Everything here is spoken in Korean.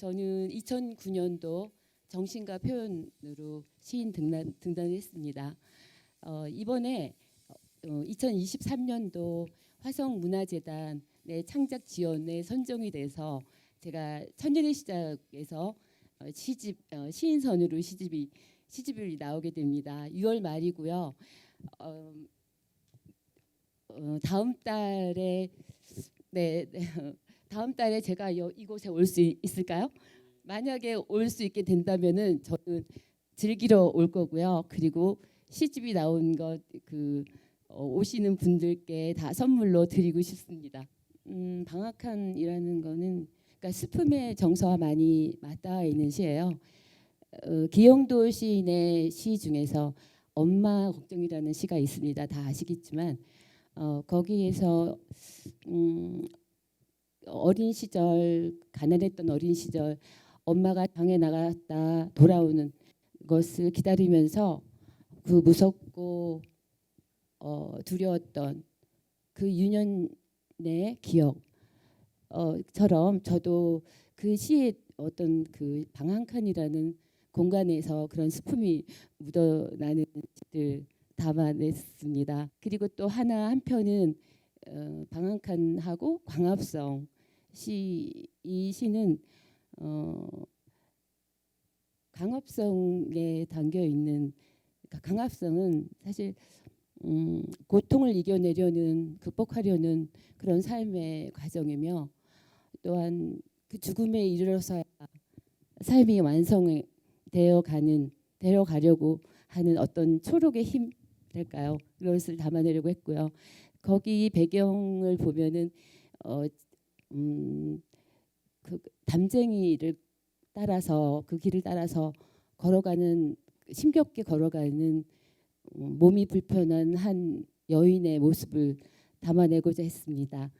저는 2009년도 정신과 표현으로 시인 등단, 등단했습니다. 어, 이번에 어, 2023년도 화성문화재단의 창작 지원에 선정이 돼서 제가 천년의 시작에서 어, 시집 어, 시인선으로 시집이 시집이 나오게 됩니다. 6월 말이고요. 어, 어, 다음 달에 네, 네 다음 달에 제가 여, 이곳에 올 수 있을까요? 만약에 올 수 있게 된다면은 저는 즐기러 올 거고요. 그리고 시집이 나온 것그 어, 오시는 분들께 다 선물로 드리고 싶습니다. 음, 방학한이라는 거는 그러니까 슬픔의 정서와 많이 맞닿아 있는 시예요. 어, 기영도 시인의 시 중에서 엄마 걱정이라는 시가 있습니다. 다 아시겠지만 어, 거기에서 음, 어린 시절 가난했던 어린 시절 엄마가 장에 나갔다 돌아오는 것을 기다리면서 그 무섭고 어, 두려웠던 그 유년의 기억처럼 저도 그 시의 어떤 그 방 한 칸이라는 공간에서 그런 슬픔이 묻어나는 시를 담아냈습니다. 그리고 또 하나 한편은 어, 방한칸하고 광합성 시 이 시는 어, 강합성에 담겨 있는 그러니까 강합성은 사실 음, 고통을 이겨내려는 극복하려는 그런 삶의 과정이며 또한 그 죽음에 이르러서야 삶이 완성되어 가는 되어 가려고 하는 어떤 초록의 힘 랄까요? 그것을 담아내려고 했고요. 거기 배경을 보면은 어, 음, 그 담쟁이를 따라서 그 길을 따라서 걸어가는 힘겹게 걸어가는 음, 몸이 불편한 한 여인의 모습을 담아내고자 했습니다.